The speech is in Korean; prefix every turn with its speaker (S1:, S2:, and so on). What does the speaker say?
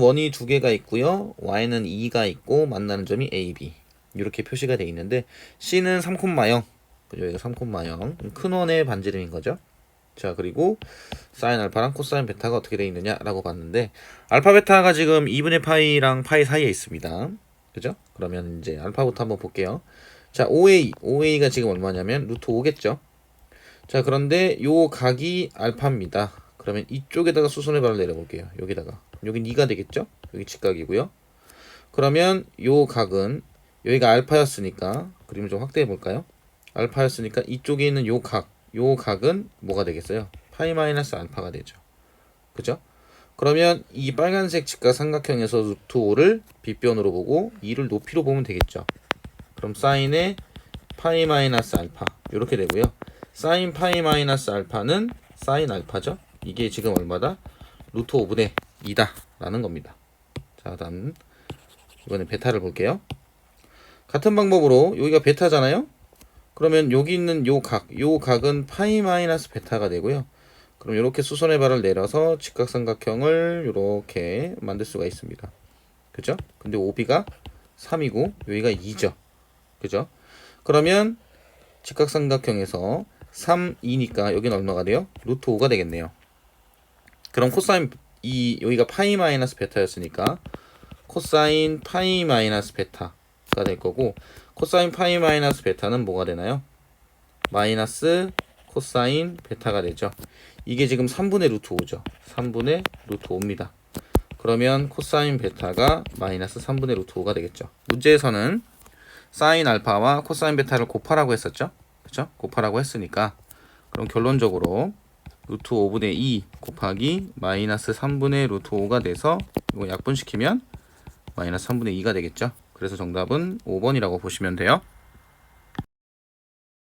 S1: 원이 두 개가 있고요. y는 2가 있고 만나는 점이 a, b 이렇게 표시가 되어 있는데 c는 3콤마0 그죠? 여기가 3콤마0 큰 원의 반지름인 거죠. 자 그리고 사인 알파랑 코사인 베타가 어떻게 되어 있느냐라고 봤는데 알파 베타가 지금 2분의 파이랑 파이 사이에 있습니다. 그죠? 그러면 이제 알파부터 한번 볼게요. 자 5a 5a가 지금 얼마냐면 루트 5겠죠. 자 그런데 요 각이 알파입니다. 그러면 이쪽에다가 수선의 발을 내려볼게요. 여기다가 여긴 2가 되겠죠? 여기 직각이고요. 그러면 요 각은 여기가 알파였으니까 그림을 좀 확대해 볼까요? 알파였으니까 이쪽에 있는 요 각, 요 각은 뭐가 되겠어요? 파이 마이너스 알파가 되죠. 그죠? 그러면 이 빨간색 직각 삼각형에서 루트 5를 빗변으로 보고 2를 높이로 보면 되겠죠. 그럼 사인의 파이 마이너스 알파 이렇게 되고요. 사인 파이 마이너스 알파는 사인 알파죠. 이게 지금 얼마다? 루트 5분의 2다 라는 겁니다. 자 다음 이번에 베타를 볼게요. 같은 방법으로 여기가 베타잖아요. 그러면 여기 있는 요 각, 요 각은 파이 마이너스 베타가 되고요. 그럼 이렇게 수선의 발을 내려서 직각삼각형을 이렇게 만들 수가 있습니다. 그죠? 근데 OB가 3이고 여기가 2죠. 그죠? 그러면 직각삼각형에서 3, 2니까 여기는 얼마가 돼요? 루트 5가 되겠네요. 그럼 코사인 이 여기가 파이 마이너스 베타였으니까 코사인 파이 마이너스 베타가 될 거고 코사인 파이 마이너스 베타는 뭐가 되나요? 마이너스 코사인 베타가 되죠. 이게 지금 3분의 루트 5죠. 3분의 루트 5입니다. 그러면 코사인 베타가 마이너스 3분의 루트 5가 되겠죠. 문제에서는 사인 알파와 코사인 베타를 곱하라고 했었죠. 그렇죠? 곱하라고 했으니까 그럼 결론적으로 루트 5분의 2 곱하기 마이너스 3분의 루트 5가 돼서 이거 약분시키면 마이너스 3분의 2가 되겠죠. 그래서 정답은 5번이라고 보시면 돼요.